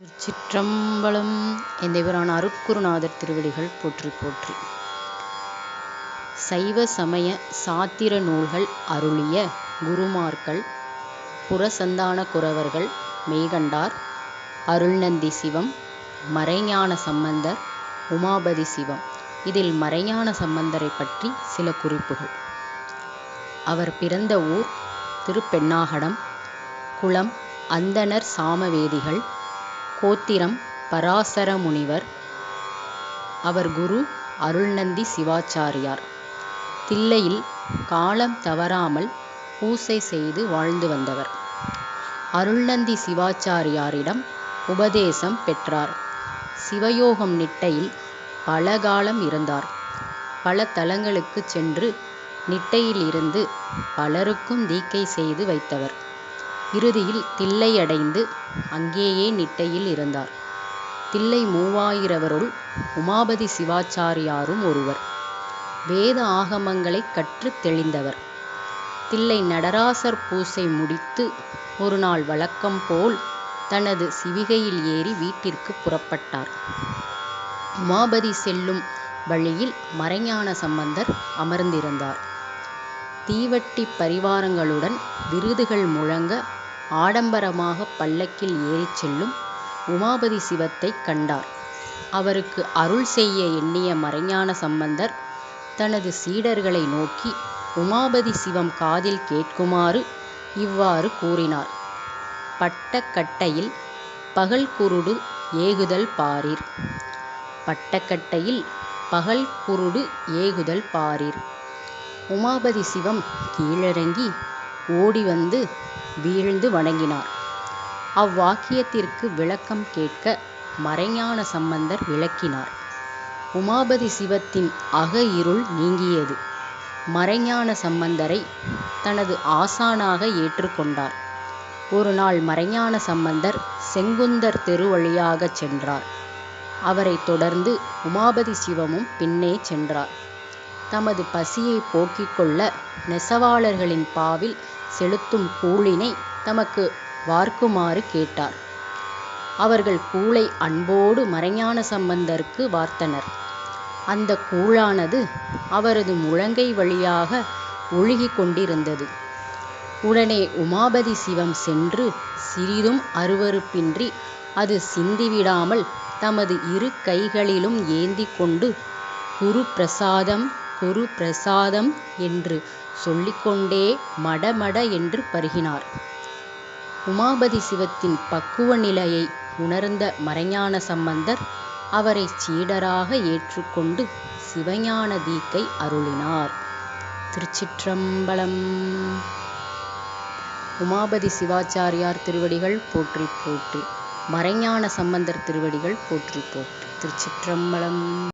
திருச்சிற்றம்பலம் எந்தெபிரான் அருக்குருநாதர் திருவடிகள் போற்றி போற்றி. சைவ சமய சாத்திர நூல்கள் அருளிய குருமார்கள் புறசந்தான குரவர்கள் மெய்கண்டார் அருள்நந்தி சிவம் மறைஞான சம்பந்தர் உமாபதி சிவம். இதில் மறைஞான சம்பந்தரை பற்றி சில குறிப்புகள். அவர் பிறந்த ஊர் திருப்பெண்ணாகடம் குளம் அந்தணர் சாமவேதிகள் கோத்திரம் பராசர முனிவர். அவர் குரு அருள்நந்தி சிவாச்சாரியார். தில்லையில் காலம் தவறாமல் பூசை செய்து வாழ்ந்து வந்தவர். அருள்நந்தி சிவாச்சாரியாரிடம் உபதேசம் பெற்றார். சிவயோகம் நிட்டையில் பல காலம் இருந்தார். பல தலங்களுக்கு சென்று நிட்டையில் இருந்து பலருக்கும் தீக்கை செய்து வைத்தவர். இறுதியில் தில்லை அடைந்து அங்கேயே நிட்டையில் இருந்தார். தில்லை மூவாயிரவருள் உமாபதி சிவாச்சாரியாரும் ஒருவர். வேத ஆகமங்களை கற்றுத் தெளிந்தவர். தில்லை நடராசர் பூசை முடித்து ஒரு நாள் வழக்கம் போல் தனது சிவிகையில் ஏறி வீட்டிற்கு புறப்பட்டார். உமாபதி செல்லும் வழியில் மறைஞான சம்பந்தர் அமர்ந்திருந்தார். தீவட்டி பரிவாரங்களுடன் விருதுகள் முழங்க ஆடம்பரமாக பல்லக்கில் ஏறிச் செல்லும் உமாபதி சிவத்தைக் கண்டார். அவருக்கு அருள் செய்ய எண்ணிய மறைஞான சம்பந்தர் தனது சீடர்களை நோக்கி உமாபதி சிவம் காதில் கேட்குமாறு இவ்வாறு கூறினார். பட்டக்கட்டையில் பகல் குருடு ஏகுதல் பாரீர். பட்டக்கட்டையில் பகல் குருடு ஏகுதல் பாரீர். உமாபதி சிவம் கீழிறங்கி ஓடி வந்து வீழ்ந்து வணங்கினார். அவ்வாக்கியத்திற்கு விளக்கம் கேட்க மறைஞான சம்பந்தர் விளக்கினார். உமாபதி சிவத்தின் அக இருள் நீங்கியது. மறைஞான சம்பந்தரை தனது ஆசானாக ஏற்றுக்கொண்டார். ஒரு நாள் மறைஞான சம்பந்தர் செங்குந்தர் தெரு வழியாகச் சென்றார். அவரை தொடர்ந்து உமாபதி சிவமும் பின்னே சென்றார். தமது பசியை போக்கிக் கொள்ள நெசவாளர்களின் பாவில் செலுத்தும் கூழினை தமக்கு வார்க்குமாறு கேட்டார். அவர்கள் கூழை அன்போடு மறைஞான சம்பந்தருக்கு வார்த்தனர். அந்த கூழானது அவரது முழங்கை வழியாக ஒழுகி கொண்டிருந்தது. உடனே உமாபதி சிவம் சென்று சிறிதும் அருவருப்பின்றி அது சிந்திவிடாமல் தமது இரு கைகளிலும் ஏந்தி கொண்டு குரு பிரசாதம் குரு பிரசாதம் என்று சொல்லிக்கொண்டே மடமட என்று பருகினார். உமாபதி சிவத்தின் பக்குவ நிலையை உணர்ந்த மறைஞான சம்பந்தர் அவரை சீடராக ஏற்றுக்கொண்டு சிவஞான தீக்கை அருளினார். திருச்சிற்றம்பலம். உமாபதி சிவாச்சாரியார் திருவடிகள் போற்றி போற்றி மறைஞான சம்பந்தர் திருவடிகள் போற்றி போற்றி. திருச்சிற்றம்பலம்.